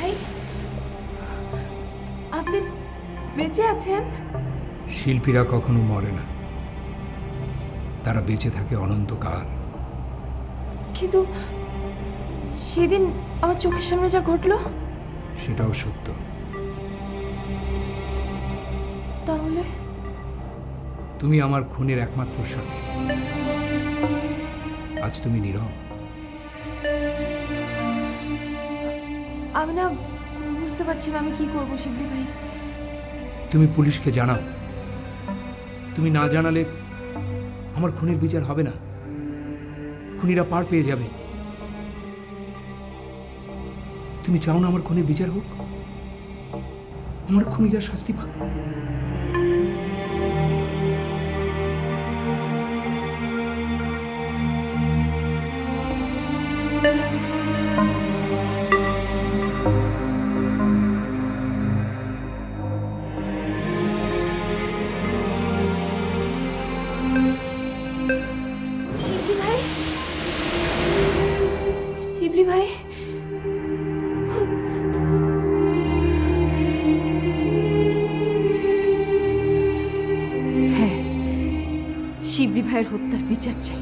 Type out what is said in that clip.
ভাই আপনি বেঁচে আছেন? শিল্পীরা কখনো মরে না। তারা বেঁচে থাকে অনন্তকাল। কিন্তু সেদিন আমার চোখের সামনে যা ঘটলো? সেটাও সত্য। তাহলে? তুমি আমার খুনের একমাত্র সাক্ষী। আজ তুমি নীরব। আমি না বুঝতে পারছি না আমি কি করব শিবলি ভাই। তুমি পুলিশকে জানাও। তুমি না জানালে আমার খুনের বিচার হবে না। খুনিরা পার পেয়ে যাবে। তুমি চাও না আমার খুনের বিচার হোক? আমার খুনিরা শাস্তি পাক। শিবলি ভাই? শিবলি ভাই? হ্যাঁ শিবলি ভাইয়ের হত্যার বিচার চাই।